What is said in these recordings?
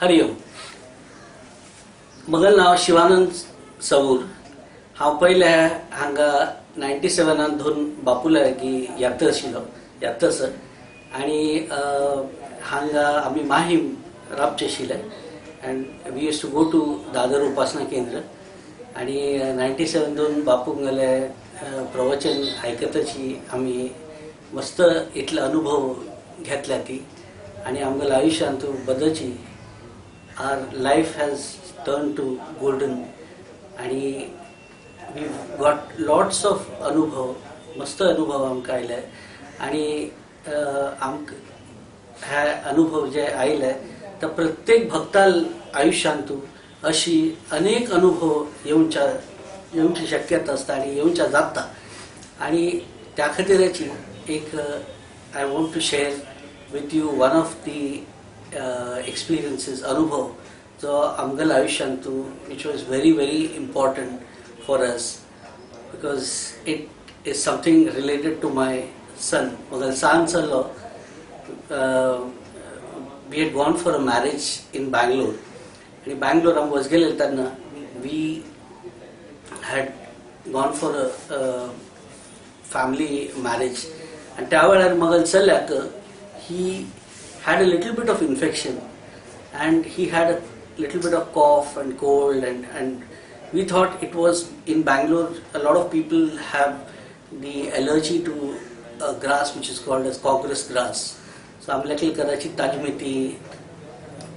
हरिओम मगल नांव शिवानंद सवूर. हांव पयले हांगा नायन्टी सेवनान दोन बापुलागी यात्रा आशिल्लो यात्रासर आनी हांगा आमी माहीम राबचे आशिल्ले and we used to go to Dadar उपासना केंद्र. आणि नायन्टी सेवन दोन बापूंगले प्रवचन आयकताची आमी मस्त इथला अनुभव घेतल्या ती. आणि आमगेल्या आयुष्यांत बदलची our life has turned to golden. आणि वी गॉट लॉट्स ऑफ अनुभव मस्त अनुभव आमकां आयले आनी आमक हे अनुभव जे आयले ते प्रत्येक भक्ताल आयुश्यांतू अशी अनेक अनुभव येवच्या येवची शक्यता आसता आनी येवच्या जाता. आनी त्या खातीरची एक I want to share with you one of the experiences अनुभव जो आमगेल्या आयुश्यांतू which was very very important for us because it is something related to my son म्हगेलो सान चल्लो we had gone for a marriage in Bangalore आनी बँगलोर आमी वचगेले तेन्ना we had gone for a family marriage आनी त्या वेळार म्हगेल्या चल्याक ही had a little bit of infection and he had a little bit of cough and cold and, and we thought it was in Bangalore a lot of people have the allergy to a grass which is called as cockroach grass so आमल्या कदाचित ताजी मेथी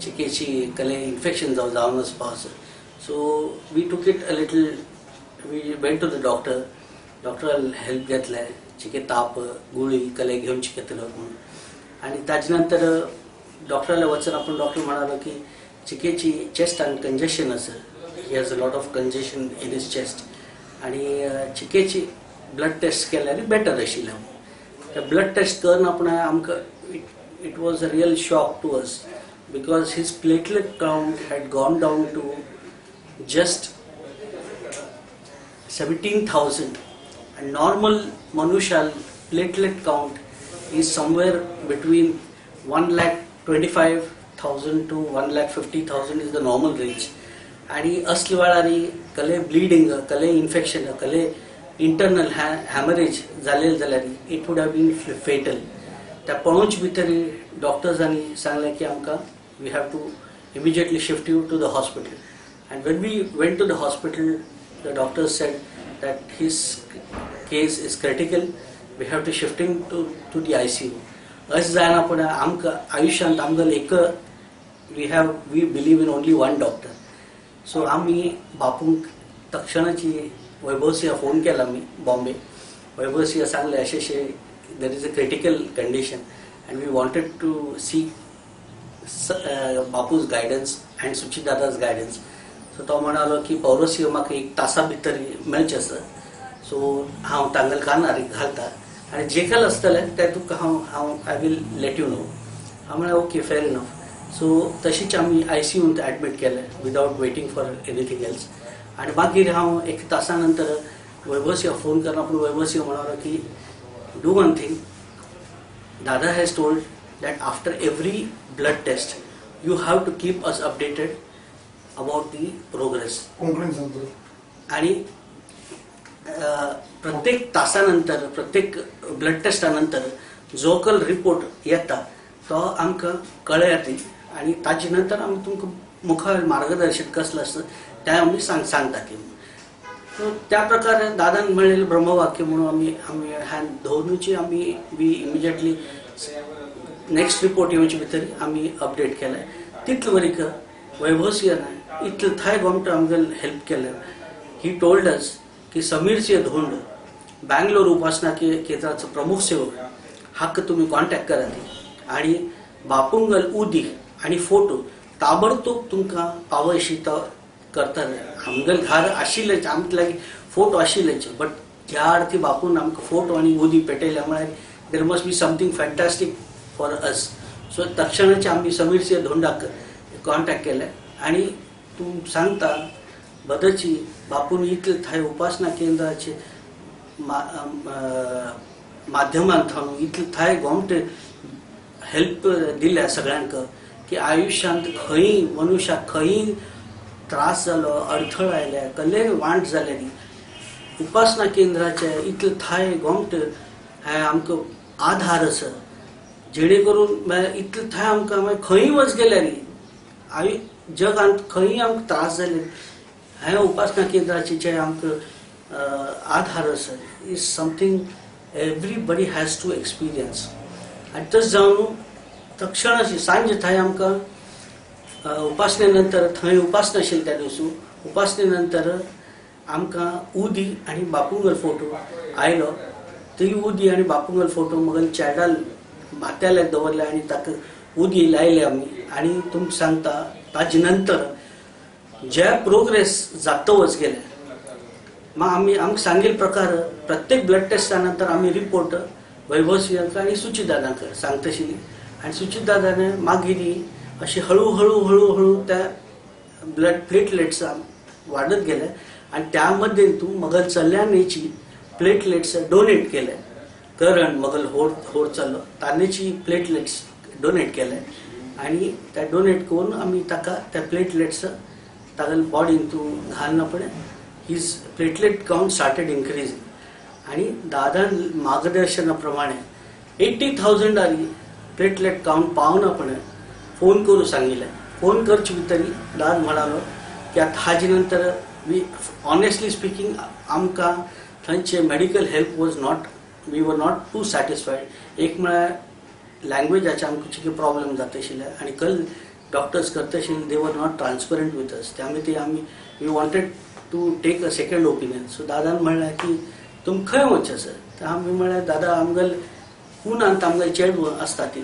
चिकेची कले infection जाऊ जावन वचपा so we took it a little we went to the doctor doctor help घेतले चिके ताप गुळी कले घेवन चिकेतलो म्हणून आणि त्याच्यानंतर डॉक्टरला वचून आपण डॉक्टर म्हणालो की चिकेची चेस्ट आणि कंजेशन असं. He has a lot of congestion in is chest आणि चिकेची ब्लड टेस्ट केल्यार बेटर आशिल्लें त्या ब्लड टेस्ट करून आपण आमकां it it was a real shock to us because his platelet count had gone down to just 17,000 and normal मनुष्याल platelet count is somewhere between 1 lakh 25,000 to 1 lakh 50,000 is the normal range. आणि असल्या कले bleeding कले infection कले internal haemorrhage जालेले जाल्यार it would have been fatal त्या पळोवच भितर डॉक्टर्सांनी सांगलें की आमकां we have to immediately shift you to the hospital and when we went to the hospital the doctors said that that case is critical we have to shifting to to the I C U अशें जायना पूण आमकां आयुश्यांत आमगेलें एक we have we believe in only one doctor so आमी बापूंक तक्षणाची वैभवसिया phone केला मी बॉम्बे. वैभवसिया सांगले असे असे there is a critical condition and we wanted to see Bapu's guidance and such guidance so तो म्हणालो की पौरसिंह म्हाका एक तासा भितर मेळचें आसा सो हांव तांगेल कानार घालता. आनी जे काल आसतलें तें तुका हांव हांव I will let you know हांव म्हळें ओके फेर इनफ सो तशीच आमी आय सी यूंत एडमीट केलें without waiting for anything else आनी मागीर हांव एक तासा नंतर वैभवसियो फोन करना पूण वैभवसियो म्हणालो की do one thing Dada has told that after every blood test, you have to keep us updated about the progress. कोंकणीन सांगतो आणि प्रत्येक तासानंतर प्रत्येक ब्लड टेस्टानंतर जो कल रिपोर्ट येता तो आमकां कळयाती. आणि ताचे नंतर आमी तुमकां मुखार मार्गदर्शन कसलं आसता तें आमी सांग सांगता की त्या प्रकारे दादान म्हणलेलं ब्रह्मवाक्य म्हणून आमी आमी ह्या दोनूची आमी बी इमिजिएटली नेक्स्ट रिपोर्ट येवचे भितर आमी अपडेट केलें तितले वरीक येना इतले थाय गोमटे आमगेल हेल्प केलें. ही टोल्ड अस की समीरचे धोंड बँगलोर उपासना के केंद्राचं प्रमुख सेवक हक्क तुम्ही कॉन्टॅक्ट करा ती. आणि बापुंगल उदी आणि फोटो ताबडतोब तुमकां पावयशी तो करता आमगेल घर आशिल्लेच आमचे लागीं फोटो आशिल्लेच बट ज्या अर्थी बापून आमकां फोटो आनी उदी पेटयल्या म्हळ्यार there must be something fantastic for us so तक्षणाचे आमी समीर सिंह धोंडाक कॉन्टॅक्ट केले आणि तूं सांगता बदची बापून इतले थाय उपासना केंद्राचे मा- अं, माध्यमांतल्यान इतले थाय गोमटे हेल्प दिल्या सगळ्यांक की आयुश्यांत खंय मनुष्याक खंय त्रास जालो अडथळ आयल्या कसलेय वांट जालेली उपासना केंद्राचे इतले थाय गोमटे हे आमकां आधार आसा जेणे करून म्हळ्यार इतले थाय आमकां मागीर खंय वच गेल्या न्ही आयु जगांत खंय आमकां त्रास जाले हे उपासना केंद्राचे जे आमकां आधार आसा is something everybody has to experience आनी तस जावन तक्षण अशी सांजे थंय आमकां उपासने नंतर थंय उपासना आशिल्ली त्या दिवसू उपासने नंतर आमकां उदी आनी बापुंगल फोटो आयलो ती उदी आनी बापुंगल फोटो मगल चॅडल माथ्याले दवरले आनी ताका उदी लायले आमी आनी तुमकां सांगता ताजे नंतर जे प्रोग्रेस जाता वच गेले. मग आम्ही आमकां सांगेल प्रकार प्रत्येक ब्लड टेस्टा नंतर आम्ही रिपोर्ट वैभव सिंहाक आनी सुचित दादांक सांगतशी आनी सुचित दादाने मागीर अशी हळू हळू हळू हळू त्या ब्लड प्लेटलेट्स वाढत गेले. आणि त्यामध्ये तू मगल चल्ल्यानेची प्लेटलेट्स डोनेट केले करण मगल होड होड चाललो तानेची प्लेटलेट्स डोनेट केले आणि त्या डोनेट करून आमी ताका त्या प्लेटलेट्स ताका बॉडीन तू घालनापणे his platelet count started increase आणि दादा मार्गदर्शनाप्रमाणे एट्टी आली प्लेटलेट काउंट पावनापणे फोन करू सांगिल्ले फोन करचे भितरी दाद म्हणालो की आता हाजे नंतर वी ऑनेस्टली स्पीकिंग आमकां थंयचे medical help was not we were not too satisfied एक म्हळ्यार लँग्वेजाचे आमकां कितें प्रॉब्लेम जाता आशिल्ले आनी कल डॉक्टर्स करता आशिल्ले दे were not transparent with us त्यामुळे ते आमी we wanted to take a second opinion so दादान म्हणला की तुम खंय वचचें सर तर आमी म्हळें दादा आमगेल पुनांत आमगेल चेड आसता ती.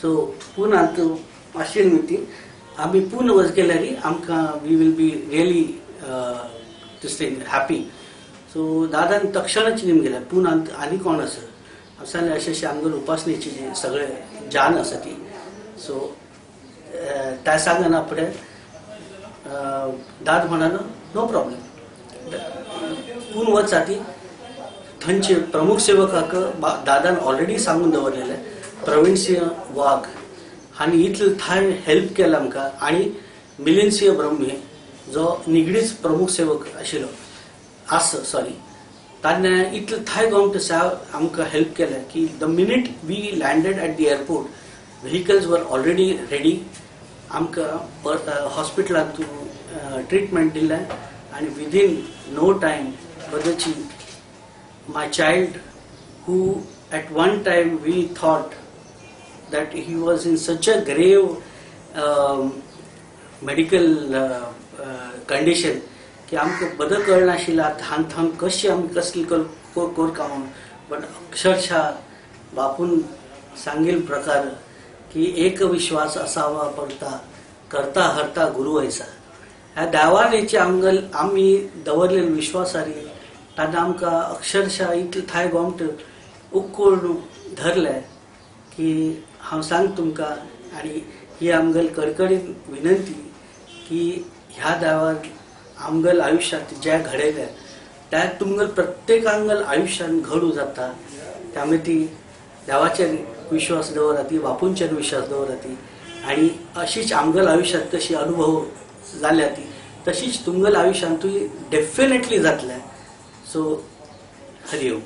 सो पुनांत आशिल्ली न्ही ती आमी पूण वच गेल्यारी आमकां we will be really this thing happy so दादान तक्षणच निम गेल्या पुनांत आनी कोण आसा हांव अशें अशें आमगेल उपासनेची जी सगळे जान आसा ती. सो त्या सांगन आपले दाद म्हणालो नो प्रॉब्लेम पूण वच साठी थंयचे प्रमुख सेवकाक दादान ऑलरेडी सांगून दवरलेले प्रवीण सिंह वाघ हांणी इतले थाय हेल्प केला आमकां आनी मिलिंद सिंह ब्रह्मे जो निगडीच प्रमुख सेवक आशिल्लो आस सॉरी ताणे इतले थाय गोमट साव आमकां हेल्प केलें की the minute we landed at the airport vehicles were already ready आमकां हॉस्पिटलांत ट्रिटमेंट दिलें आनी within no time बदची my child who at one time we thought that he was in such a grave um, medical uh, uh, condition की आमकां बदल कळनाशिल्लें आतां हांग थांग कशी आमी कसली कोरका म्हणून बट अक्षरशः बापून सांगील प्रकार की एक विश्वास असावा पडता करता हरता गुरु ऐसा ह्या देवानेची आमगल आमी दवरलेले विश्वासारी ताणें आमकां अक्षरशः इतले थाय गोमट उकळून धरले की हांव सांग तुमकां आनी ही आमगल कडकडीत विनंती की ह्या देवान आमगल आयुश्यांत जे घडयले त्या तुमगल प्रत्येक अंगल आयुश्यान घडू जाता. त्यामुळे ती देवाच्या विश्वास दवराती बापूंच्यान विश्वास दवराती आणि अशीच आमगल आयुष्यात तशी अनुभव जाल्या ती तशीच तुमगेल आयुश्यांतूय डेफिनेटली जातल्या. सो हरिओम.